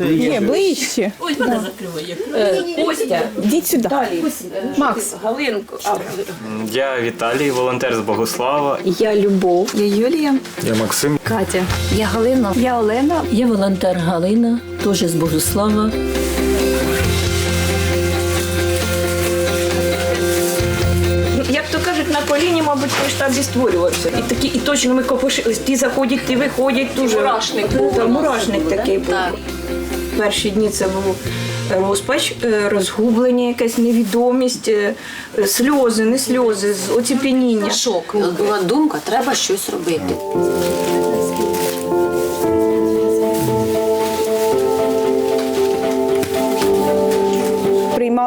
Ні, ближче. Ось мене закриває. Костя. Йдіть сюди. Далі. Макс. Галинку. Я Віталій, волонтер з Богослава. Я Любов. Я Юлія. Я Максим. Катя. Я Галина. Я Олена. Я волонтер Галина, теж з Богослава. Кажуть, мабуть, той штаб і створювався. І такі, і точно ми копошились. Ті заходять, ті виходять. Дуже мурашник був. Та, мурашник такий був. Перші дні це був розпач, е, розгублення, якась невідомість, е, сльози, не сльози, оціпеніння. Шок. Була думка, треба щось робити.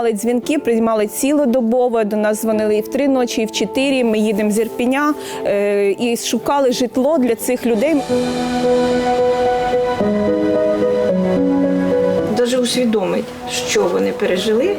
Приймали дзвінки, приймали цілодобово. До нас дзвонили і в три ночі, і в чотири. Ми їдемо з Ірпіня е, і шукали житло для цих людей. Даже усвідомить, що вони пережили,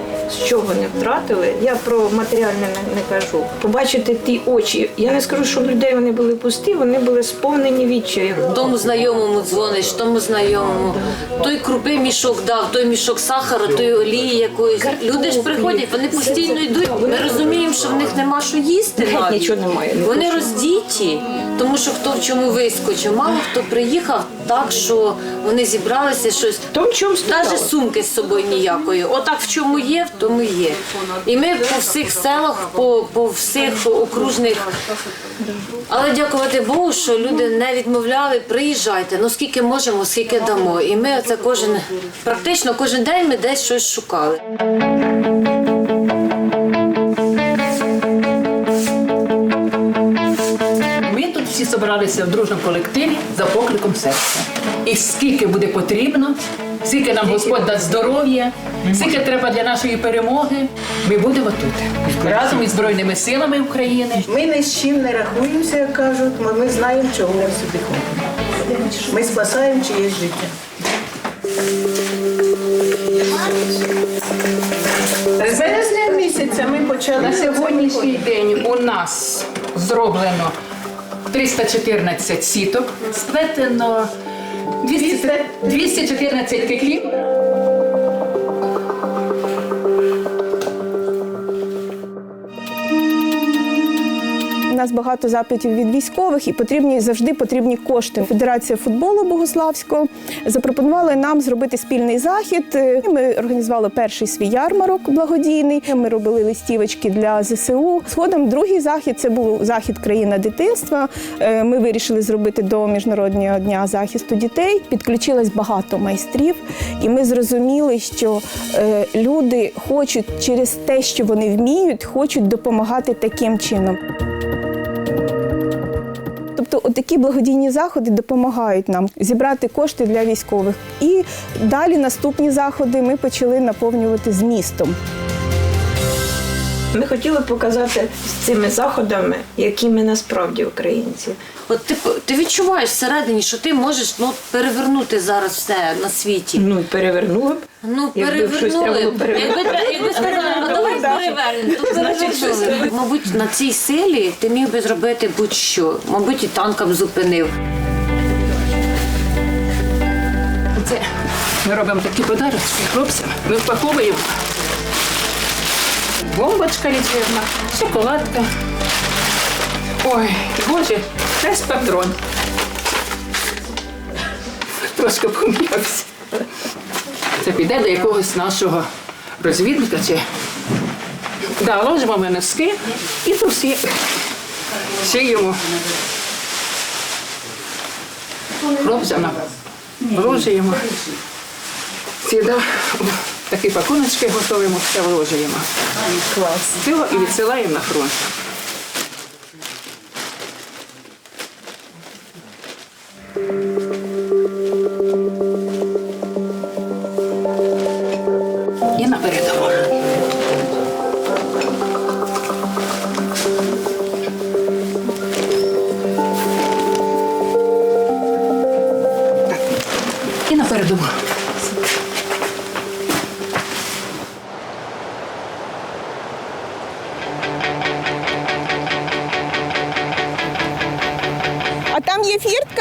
що вони втратили. Я про матеріальне не, не кажу. Побачити ті очі. Я не скажу, що людей вони були пусті, вони були сповнені відчаю. Тому знайомому дзвониш, тому знайомому. Той крупи мішок дав, той мішок сахару, той олії якоїсь. Люди ж приходять, вони постійно йдуть. Ми розуміємо, що в них нема що їсти. Геть навіть. нічого немає. Не Вони роздіті, тому що хто в чому вискочив. Мало хто приїхав так, що вони зібралися щось. Том, чому Навіть сумки з собою ніякої. Отак в чому є, в тому є. І ми по всіх селах, по, по всіх окружних. Але дякувати Богу, що люди не відмовляли, приїжджайте. Ну скільки можемо, скільки дамо. І ми це кожен, практично кожен день ми десь щось шукали. Всі зібралися в дружному колективі за покликом серця. І скільки буде потрібно, скільки нам Господь дасть здоров'я, скільки треба для нашої перемоги, ми будемо тут разом із Збройними силами України. Ми ні з чим не рахуємося, як кажуть, ми, ми знаємо, чого ми сюди ходимо. Ми спасаємо чиєсь життя. З березня місяця ми почали На сьогоднішній день у нас зроблено 314 сіток, сплетено 200 214 киклів. У нас багато запитів від військових і потрібні завжди потрібні кошти. Федерація футболу Богославського запропонували нам зробити спільний захід. Е, Ми організували перший свій ярмарок благодійний. Ми робили листівочки для ЗСУ. Згодом другий захід це був захід країна дитинства. Е, Ми вирішили зробити до міжнародного дня захисту дітей. Підключилось багато майстрів, і ми зрозуміли, що е, люди хочуть через те, що вони вміють, хочуть допомагати таким чином. Отакі благодійні заходи допомагають нам зібрати кошти для військових. І далі наступні заходи ми почали наповнювати змістом. Ми хотіли показати з цими заходами, які ми насправді українці. От ти, ти відчуваєш всередині, що ти можеш ну, перевернути зараз все на світі. Ну і перевернули б. Ну, перевернули. Якби, сказали, ну давай перевернемо, то перевернули. Мабуть, на цій силі ти міг би зробити будь-що. Мабуть, і танка б зупинив. Це ми робимо такі подарочки хлопцям. Ми впаковуємо. Бомбочка літвірна, шоколадка. Ой, боже, весь патрон. Трошки пом'явся. Це піде до якогось нашого розвідника чи. Да, ложимо ми носки і труси. Шиємо. Хлопцям вложуємо. Сюди такі пакуночки готуємо, все вложуємо. Клас. І відсилаємо на фронт.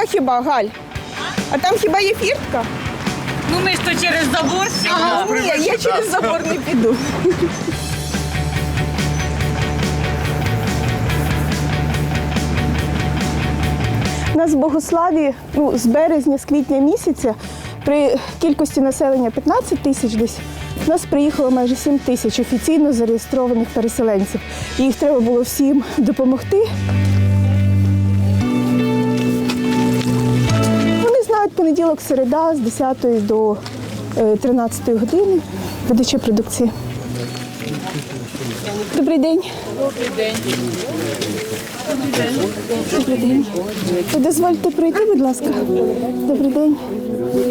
Фіртка хіба, Галь? А там хіба є фіртка? Ну ми ж то через забор. Ага, ні, я через забор не піду. У нас в Богославі ну, з березня, з квітня місяця при кількості населення 15 тисяч десь. У нас приїхало майже 7 тисяч офіційно зареєстрованих переселенців. Їх треба було всім допомогти. Понеділок, середа з 10 до е, 13 години видача продукції. Добрий день. Добрий день. Добрий день. Ви дозвольте пройти, будь ласка. Добрий день.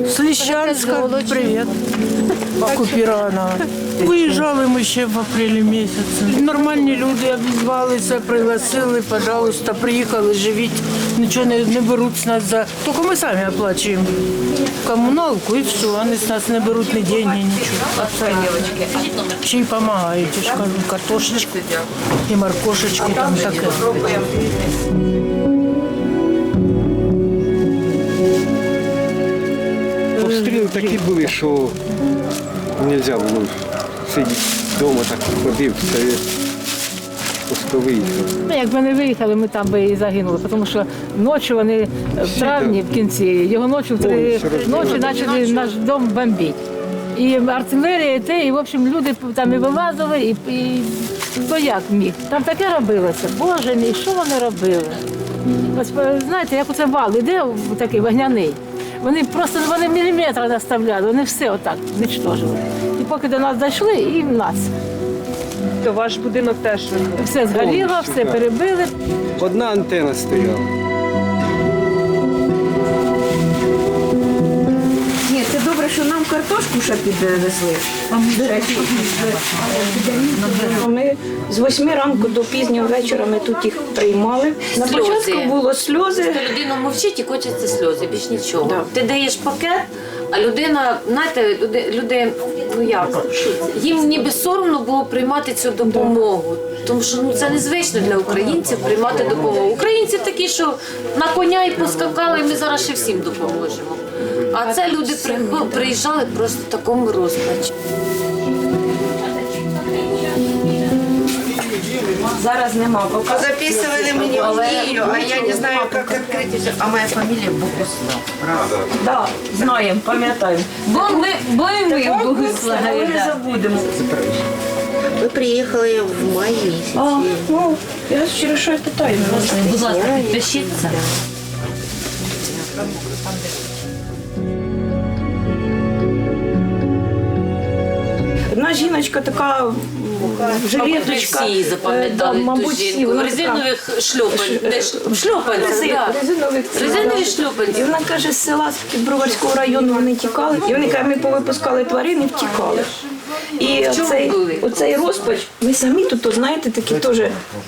З Ліщанська, привіт. Окупірована. Виїжджали ми ще в апрелі місяці. Нормальні люди обізвалися, пригласили, пожалуйста, приїхали, живіть, нічого не, не беруть з нас за. Тільки ми самі оплачуємо комуналку і все. Вони з нас не беруть ні деньги, нічого. Ще й допомагають, я картошечку і моркошечки там таке. Обстріли такі були, що не можна було сидіти вдома, так ходив, це пусковий. Ну, якби не виїхали, ми там би і загинули, тому що ночі вони в травні в кінці, його ночі в три ночі почали наш дом бомбити. І артилерія, і те, і в общем люди там і вилазили, і, і хто як міг. Там таке робилося. Боже мій, що вони робили? Ось е, знаєте, як оце вал іде такий вогняний. Вони просто вони міліметра наставляли, вони все отак зничтожили. І поки до нас дійшли, і в нас. То ваш будинок теж. Все згоріло, все перебили. Одна антена стояла. Що нам картошку ще підвезли. Ми з восьми ранку до пізнього вечора ми тут їх приймали. На Сльози. початку було сльози. Людина мовчить і хочеться сльози, більш нічого. Да. Ти даєш пакет, а людина, знаєте, люди, люди ну як, їм ніби соромно було приймати цю допомогу Тому що ну, це незвично для українців приймати допомогу. Українці такі, що на коня і поскакали, і ми зараз ще всім допоможемо. А це люди прихо- приїжджали просто в такому розпачі. Зараз нема. Поки Записывали мне неделю, а я не знаю, как открыть всё. А моя фамилия Богуслав. да, знаємо, пам'ятаємо. Бо ми, бо і ми в Ми Богославі. не забудемо. Мы приехали в мае месяце. А, ну, я через що й питаю. Будь ласка, підпишіться. Одна жіночка така жилеточка. Всі е, запам'ятали да, ту мабуть, всі. жінку. В Вона резинових шльопанцях. де ж- В шльопанцях, да. резинових Резинові І шльопанці. вона каже, з села з Броварського району вони тікали. І вони каже, ми повипускали тварин і втікали. І чому оцей, були? оцей розпач, ми самі тут, то, знаєте, такі теж.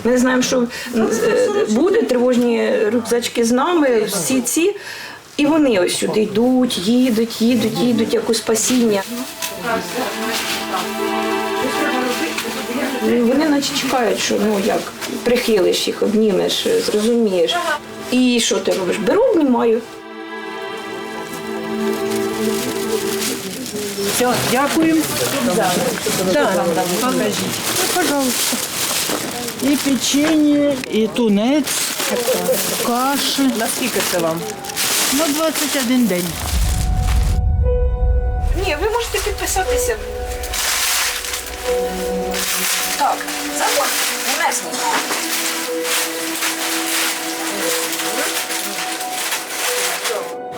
Ми не знаємо, що е, буде, тривожні рюкзачки з нами, всі ці. І вони ось сюди йдуть, їдуть, їдуть, їдуть, як у спасіння. Ну, Вони наче чекають, що ну як прихилиш їх, обнімеш, зрозумієш. І що ти робиш? Беру, обнімаю. Все, дякуємо. Так, покажіть. Пожалуйста. І печенье, і тунець, каші. Наскільки це вам? На 21 день. Ні, ви можете підписатися. Так, заходь, унесли.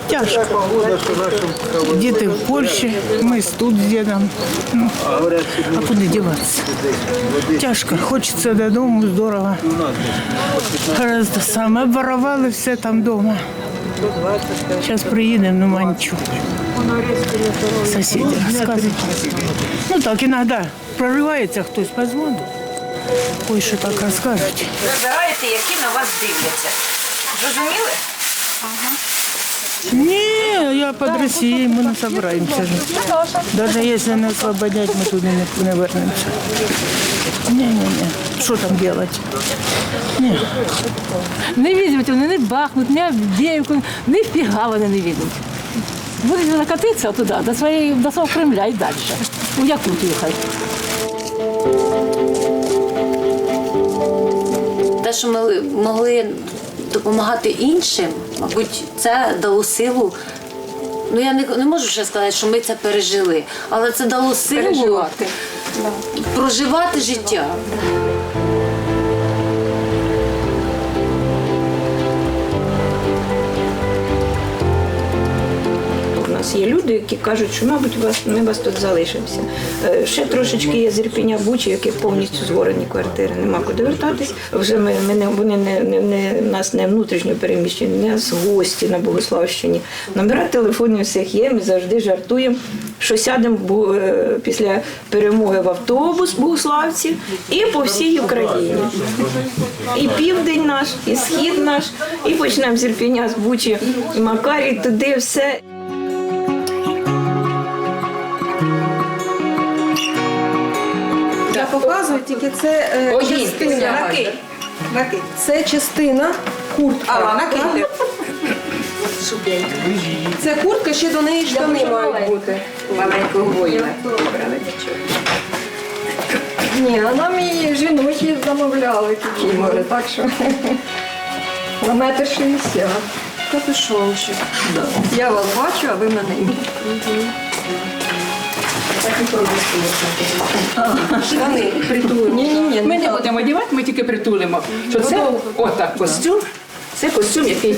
Тяжко. Діти в Польщі, ми тут з дідом. Ну, а куди діватися? Тяжко, хочеться додому, здорово. Гораздо саме обворовали все там вдома. Зараз приїдемо, нема нічого. Сусіди розказують. Ну так, іноді проривається хтось позвонить. Ой, що так розкажуть. Вибираєте, які на вас дивляться. Зрозуміли? Ні, я під Росією, ми не збираємося жити. Навіть якщо не освободять, ми туди не, не вернемося. Ні, ні, ні. Що там робити? Не візьмуть вони ні Бахмут, ні Авдіївку, ні фіга вони не візьмуть. Будуть накатитися туди, до, своєї, до свого Кремля і далі. У Якутію хай. Що ми могли допомагати іншим, мабуть, це дало силу. Ну я не, не можу ще сказати, що ми це пережили, але це дало силу Переживати. проживати життя. Є люди, які кажуть, що, мабуть, вас, ми вас тут залишимося. Е, Ще трошечки є з Ірпіня Бучі, які повністю згорені квартири, нема куди вертатись. Вже ми, ми не, вони не, не, не, нас не внутрішньо переміщені, не з гості на Богославщині. Номера телефонів всіх є, ми завжди жартуємо, що сядемо е, після перемоги в автобус богославців і по всій Україні. І південь наш, і схід наш, і почнемо з з Бучі, Макарі, туди все. Я показую, тільки це е, частина. Це частина куртка. Це куртка, ще до неї штани мають бути. Маленького воїна. Ні, а нам і жіночі замовляли такі, може, так що на метр шістдесят. Капюшончик. Я вас бачу, а ви мене ні. Штани притулені. Ні, ні, ні. Ми не будемо одягати, ми тільки притулимо. Що це отак костюм. Це костюм, який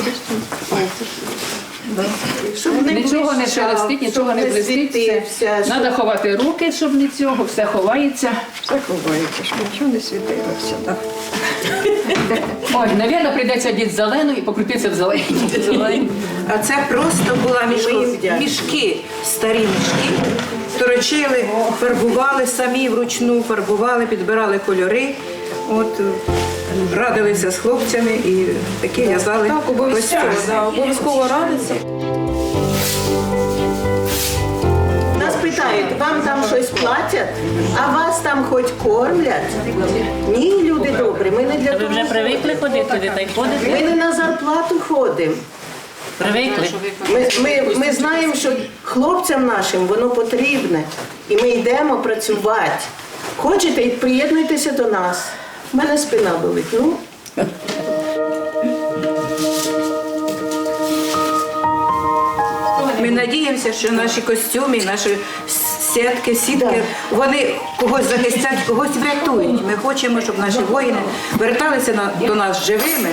нічого не шелестить, нічого не блистить. світився, щоб- Треба ховати руки, щоб не цього, все ховається. Все ховається, щоб нічого не світилося. Ой, навірно, прийдеться діти зелену і покрутитися в зелені. А це просто була мішки, мішки старі мішки. Торочили, фарбували самі вручну, фарбували, підбирали кольори. От е, радилися з хлопцями і такі в'язали Так, обов'язково, да, обов'язково радиться. Вам там щось платять, а вас там хоч кормлять? Ні, люди добрі, ми не для того. вже привикли ходити туди, та й ходите? Ми не на зарплату ходимо. Привикли. Ми, ми, ми знаємо, що хлопцям нашим воно потрібне. І ми йдемо працювати. Хочете, і приєднуйтеся до нас. У мене спина болить. Ну, Ми надіємося, що наші костюми, наші сітки, сітки, вони когось захистять, когось врятують. Ми хочемо, щоб наші воїни верталися на- до нас живими,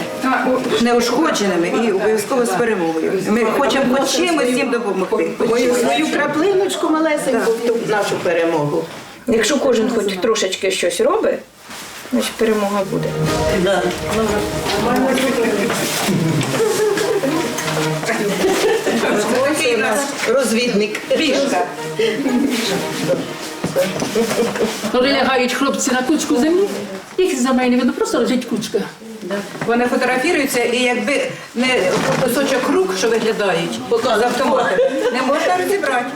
неушкодженими і обов'язково з перемогою. Ми хочемо хоч чимось їм допомогти. свою, свою краплиночку малесеньку в ту нашу перемогу. Якщо кожен хоч трошечки щось робить, значить перемога буде. Такий у нас розвідник. Пішка. Коли лягають хлопці на кучку землі, їх за мене видно, просто лежить кучка. Вони фотографіруються, і якби не кусочок рук, що виглядають з автомата, не можна розібрати.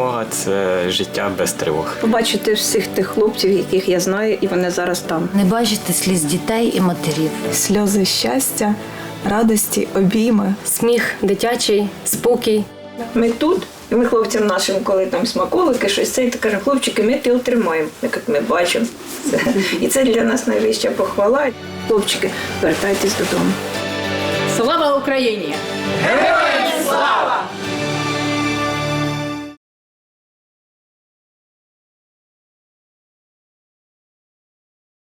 Перемога це життя без тривог. Побачити всіх тих хлопців, яких я знаю, і вони зараз там. Не бачити сліз дітей і матерів. Сльози щастя, радості, обійми. Сміх дитячий, спокій. Ми тут, і ми хлопцям нашим, коли там смаколики, щось це, і каже, хлопчики, ми ти тримаємо, так як ми бачимо. Це. І це для нас найвища похвала. Хлопчики, вертайтесь додому. Слава Україні! Героям